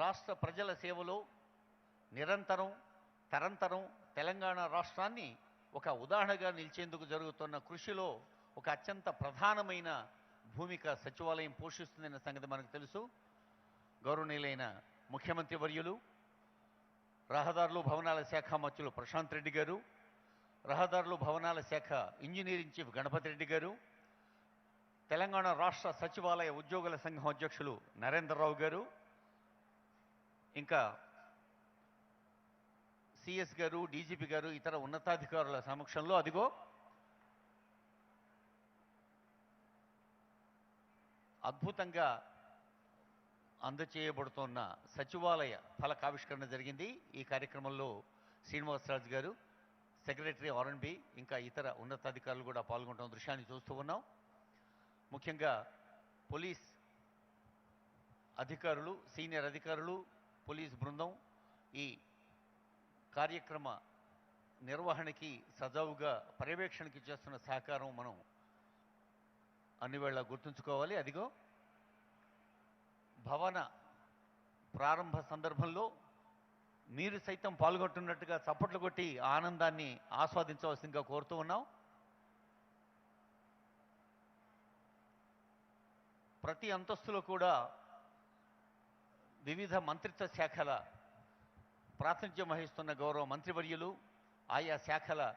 రాష్ట్ర ప్రజల సేవలో నిరంతరం తరంతరం తెలంగాణ రాష్ట్రాన్ని ఒక ఉదాహరణగా నిలిచేందుకు జరుగుతున్న కృషిలో ఒక అత్యంత ప్రధానమైన భూమిక సచివాలయం పోషిస్తుందన్న సంగతి మనకు తెలుసు. గౌరవనీయులైన ముఖ్యమంత్రి వర్యులు రహదారులు భవనాల శాఖ మంత్రులు ప్రశాంత్ రెడ్డి గారు రహదారులు భవనాల శాఖ ఇంజనీరింగ్ చీఫ్ గణపతి రెడ్డి గారు తెలంగాణ రాష్ట్ర సచివాలయ ఉద్యోగుల సంఘం అధ్యక్షులు నరేంద్రరావు గారు ఇంకా సిఎస్ గారు డీజీపీ గారు ఇతర ఉన్నతాధికారుల సమక్షంలో అదిగో అద్భుతంగా అందచేయబడుతున్న సచివాలయ ఫలకావిష్కరణ జరిగింది. ఈ కార్యక్రమంలో శ్రీనివాసరాజు గారు సెక్రటరీ ఆర్ఎన్బి ఇంకా ఇతర ఉన్నతాధికారులు కూడా పాల్గొంటున్న దృశ్యాన్ని చూస్తూ ఉన్నాం. ముఖ్యంగా పోలీస్ అధికారులు సీనియర్ అధికారులు పోలీస్ బృందం ఈ కార్యక్రమ నిర్వహణకి సజావుగా పర్యవేక్షణకి చేస్తున్న సహకారం మనం అన్ని వేళ గుర్తుంచుకోవాలి. అదిగో భవన ప్రారంభ సందర్భంలో మీరు సైతం పాల్గొంటున్నట్టుగా చప్పట్లు కొట్టి ఆనందాన్ని ఆస్వాదించవలసిందిగా కోరుతూ ఉన్నాం. ప్రతి అంతస్తులో కూడా వివిధ మంత్రిత్వ శాఖల ప్రాతినిధ్యం వహిస్తున్న గౌరవ మంత్రివర్యులు ఆయా శాఖల